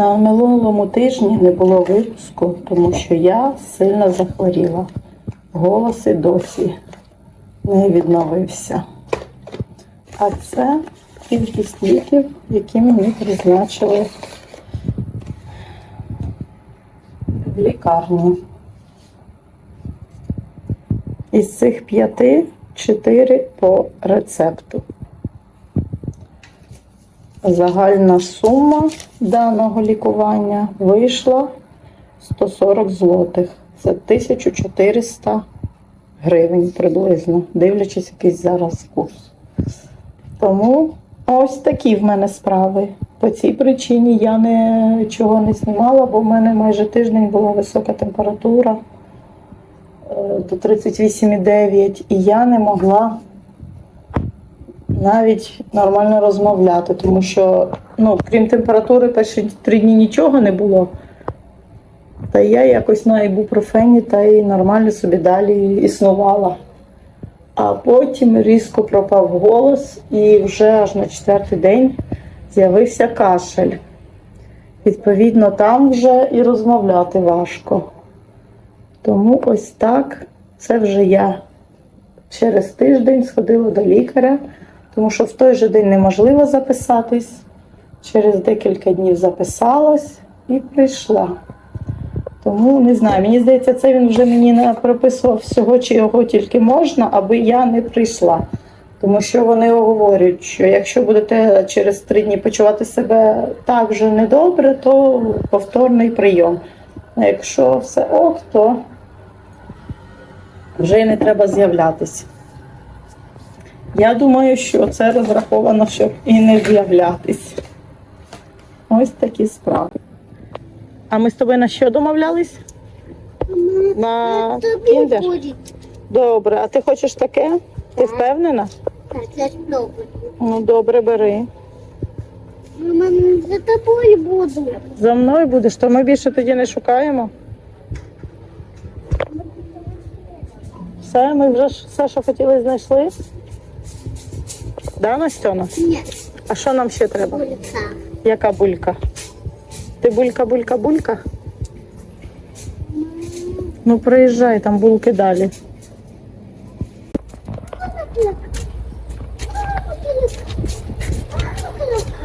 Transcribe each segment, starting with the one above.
На минулому тижні не було випуску, тому що я сильно захворіла. Голос і досі не відновився. А це кількість ліків, які мені призначили в лікарні. Із цих п'яти чотири по рецепту. Загальна сума даного лікування вийшла 140 злотих. Це 1400 гривень приблизно, дивлячись якийсь зараз курс. Тому ось такі в мене справи. По цій причині я нічого не знімала, бо в мене майже тиждень була висока температура е, до 38,9 і я не могла навіть нормально розмовляти, тому що, ну, крім температури, перші три дні нічого не було. Та я якось на ібупрофені та й нормально собі далі існувала. А потім різко пропав голос, і вже аж на четвертий день з'явився кашель. Відповідно, там вже і розмовляти важко. Тому ось так це вже я через тиждень сходила до лікаря, тому що в той же день неможливо записатись. Через декілька днів записалась і прийшла. Тому не знаю, мені здається, це він вже мені не прописував всього, чи його тільки можна, аби я не прийшла. Тому що вони говорять, що якщо будете через три дні почувати себе так вже недобре, то повторний прийом. А якщо все ок, то вже й не треба з'являтися. Я думаю, що це розраховано, щоб і не з'являтись. Ось такі справи. А ми з тобою на що домовлялись? На кіндер? Добре, а ти хочеш таке? Ти впевнена? Так, я спробую. Ну добре, бери. Мама, за тобою буду. За мною будеш, то ми більше тоді не шукаємо. Все, ми вже все, що хотіли, знайшли. Да, Настьона? Ні, А що нам ще треба? вулиця. Яка булька? Ти булька, булька, булька? Ну приїжджай, там булки далі.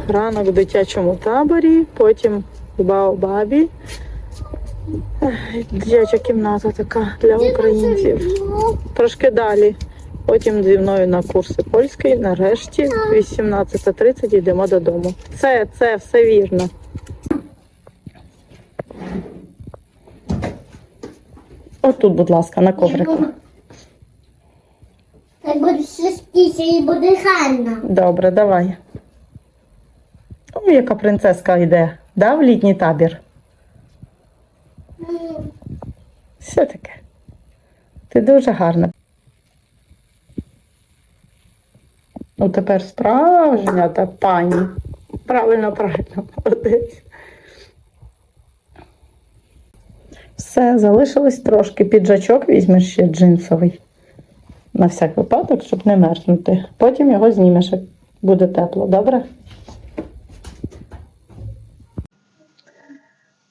Ранок в дитячому таборі, потім в Баобабі. Дитяча кімната така для українців. Трошки далі. Потім зі мною на курси польської. Нарешті, 18.30 йдемо додому. Це, це все вірно. Отут, будь ласка, на коврику. Так буде шестіся і буде гарно. Добре, давай. О, яка принцеска йде, да, в літній табір? Все таке. Ти дуже гарна. Ну, тепер справжня та пані. Правильно, правильно, молодець. Все, залишилось трошки. Піджачок візьмеш ще джинсовий. На всяк випадок, щоб не мерзнути. Потім його знімеш, як буде тепло, добре?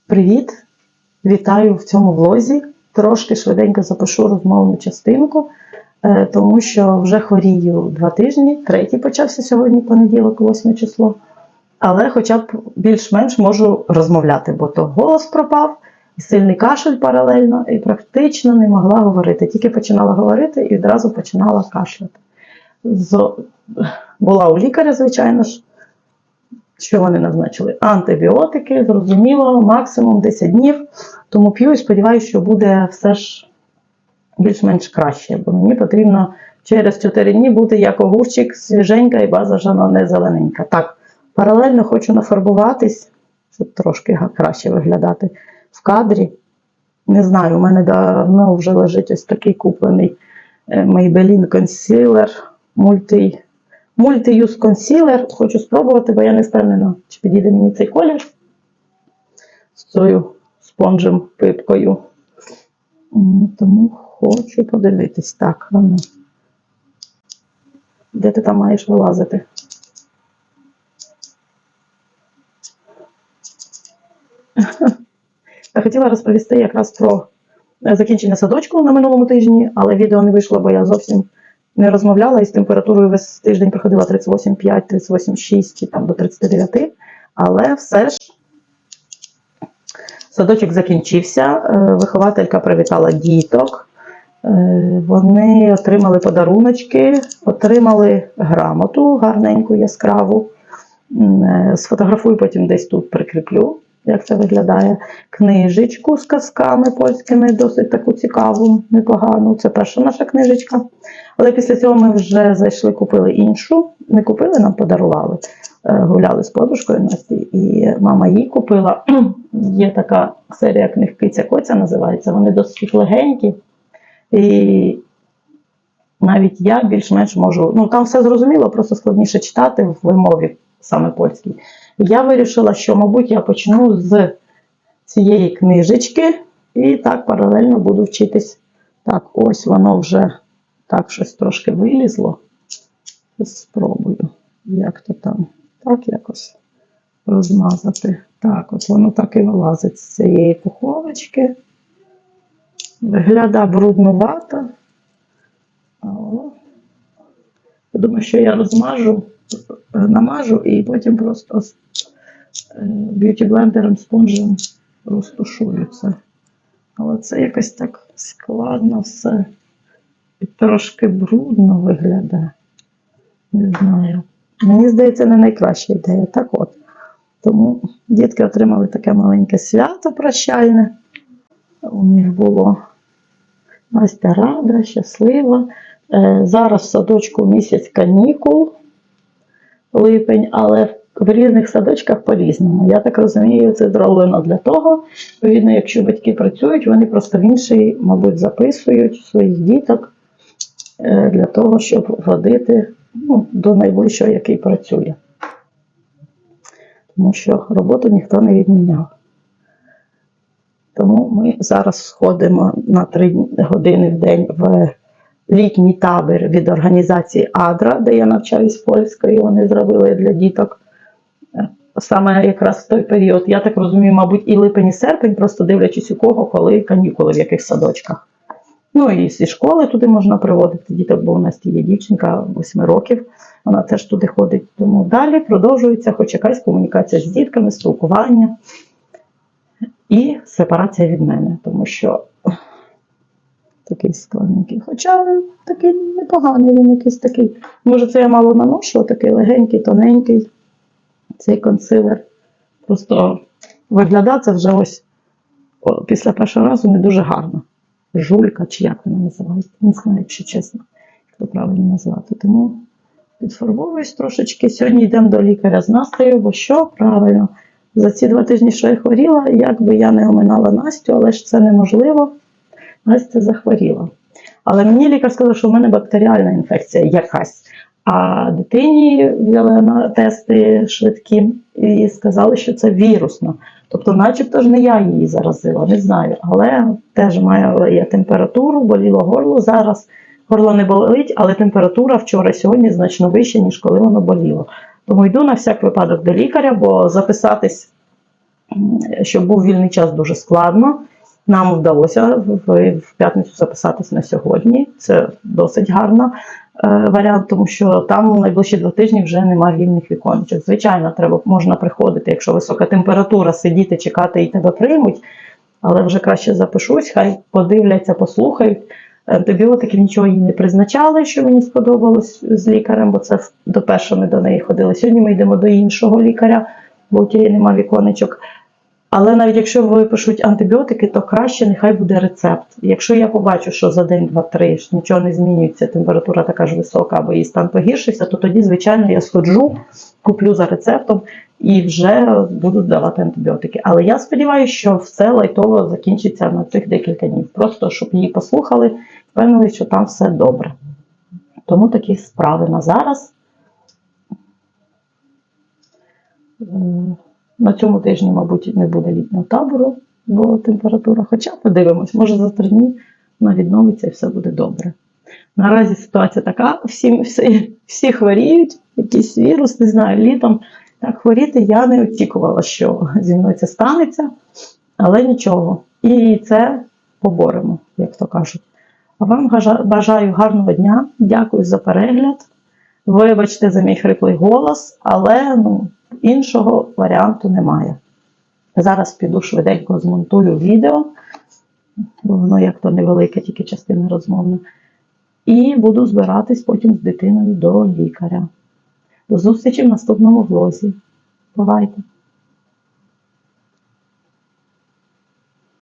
Привіт! Вітаю в цьому влозі. Трошки швиденько запишу розмовну частинку, тому що вже хворію два тижні. Третій почався сьогодні, понеділок, 8 число. Але хоча б більш-менш можу розмовляти, бо то голос пропав, і сильний кашель паралельно, і практично не могла говорити. Тільки починала говорити і одразу починала кашляти. Була у лікаря, звичайно ж. Що вони назначили? Антибіотики, зрозуміло, максимум 10 днів. Тому п'ю і сподіваюся, що буде все ж більш-менш краще, бо мені потрібно через 4 дні бути як огурчик, свіженька і базажана не зелененька. Так, паралельно хочу нафарбуватись, щоб трошки краще виглядати в кадрі. Не знаю, у мене давно вже лежить ось такий куплений е, Maybelline Concealer Multi Multi-Use Concealer. Хочу спробувати, бо я не впевнена, чи підійде мені цей колір з цією спонжем пипкою. Тому хочу подивитись. Так, ну. Де ти там маєш вилазити? Я хотіла розповісти якраз про е, закінчення садочку на минулому тижні, але відео не вийшло, бо я зовсім не розмовляла і з температурою весь тиждень проходила 38,5, 38,6 і там до 39. Але все ж садочок закінчився. е, Вихователька привітала діток. Е, Вони отримали подаруночки, отримали грамоту гарненьку, яскраву. Е, Сфотографую потім десь тут прикріплю, як це виглядає. Книжечку з казками польськими, досить таку цікаву, непогану. Це перша наша книжечка. Але після цього ми вже зайшли, купили іншу. Не купили, нам подарували. Е, Гуляли з подружкою Насті, і мама їй купила. Є така серія книг Киця Коця називається. Вони досить легенькі. І навіть я більш-менш можу. Ну там все зрозуміло, просто складніше читати в вимові саме польській. Я вирішила, що, мабуть, я почну з цієї книжечки і так паралельно буду вчитись. Так, ось воно вже так щось трошки вилізло. Спробую, як то там. Так якось розмазати. Так, от воно так і вилазить з цієї пуховочки. Виглядає бруднувато. Я думаю, що я розмажу, намажу і потім просто е, б'юті-блендером, спонжем розтушую це. Але це якось так складно все. І трошки брудно виглядає. Не знаю. Мені здається, не найкраща ідея. Так от. Тому дітки отримали таке маленьке свято прощальне. У них було Настя рада, щаслива. Е, Зараз в садочку місяць канікул, липень, але в різних садочках по-різному. Я так розумію, це зроблено для того. Відповідно, якщо батьки працюють, вони просто в інший, мабуть, записують своїх діток е, для того, щоб водити ну, до найближчого, який працює. Тому що роботу ніхто не відміняв. Зараз сходимо на 3 години в день в літній табір від організації Адра, де я навчаюсь польською. Вони зробили для діток е, саме якраз в той період. Я так розумію, мабуть, і липень, і серпень, просто дивлячись у кого, коли канікули, в яких садочках. Ну і зі школи туди можна приводити діток, бо у нас є дівчинка 8 років, вона теж туди ходить. Тому далі продовжується хоч якась комунікація з дітками, спілкування і сепарація від мене, тому що такий складненький. Хоча такий непоганий, він якийсь такий. Може, це я мало наношу, такий легенький, тоненький цей консилер. Просто виглядає вже ось після першого разу не дуже гарно. Жулька, чи як вона називається, не знаю, якщо чесно, як то правильно назвати. Тому підфарбовуюсь трошечки. Сьогодні йдемо до лікаря з Настею, бо що правильно. За ці два тижні, що я хворіла, як би я не оминала Настю, але ж це неможливо. Настя захворіла. Але мені лікар сказав, що в мене бактеріальна інфекція якась. А дитині взяли на тести швидкі і сказали, що це вірусно. Тобто, начебто ж не я її заразила, не знаю. Але теж маю я температуру, боліло горло. Зараз горло не болить, але температура вчора сьогодні значно вища, ніж коли воно боліло. Тому йду на всяк випадок до лікаря, бо записатись, щоб був вільний час, дуже складно. Нам вдалося в, п'ятницю записатись на сьогодні. Це досить гарно е, варіант, тому що там найближчі два тижні вже немає вільних віконечок. Звичайно, треба можна приходити, якщо висока температура, сидіти, чекати і тебе приймуть. Але вже краще запишусь, хай подивляться, послухають. Антибіотиків нічого їй не призначали, що мені сподобалось з лікарем, бо це до першого ми до неї ходили. Сьогодні ми йдемо до іншого лікаря, бо у тієї нема віконечок. Але навіть якщо випишуть антибіотики, то краще нехай буде рецепт. Якщо я побачу, що за день, два-три нічого не змінюється, температура така ж висока, або її стан погіршився, то тоді, звичайно, я сходжу, куплю за рецептом і вже буду давати антибіотики. Але я сподіваюся, що все лайтово закінчиться на цих декілька днів. Просто щоб її послухали, впевнили, що там все добре. Тому такі справи на зараз. На цьому тижні, мабуть, не буде літнього табору, бо температура. Хоча подивимось, може за три дні вона відновиться і все буде добре. Наразі ситуація така, всі, всі, всі хворіють, якийсь вірус, не знаю, літом так хворіти я не очікувала, що зі мною це станеться. Але нічого. І це поборемо, як то кажуть. А вам бажаю гарного дня. Дякую за перегляд. Вибачте за мій хриплий голос, але ну, іншого варіанту немає. Зараз піду швиденько змонтую відео, бо воно як то невелике, тільки частина розмовна. І буду збиратись потім з дитиною до лікаря. До зустрічі в наступному влозі. Бувайте!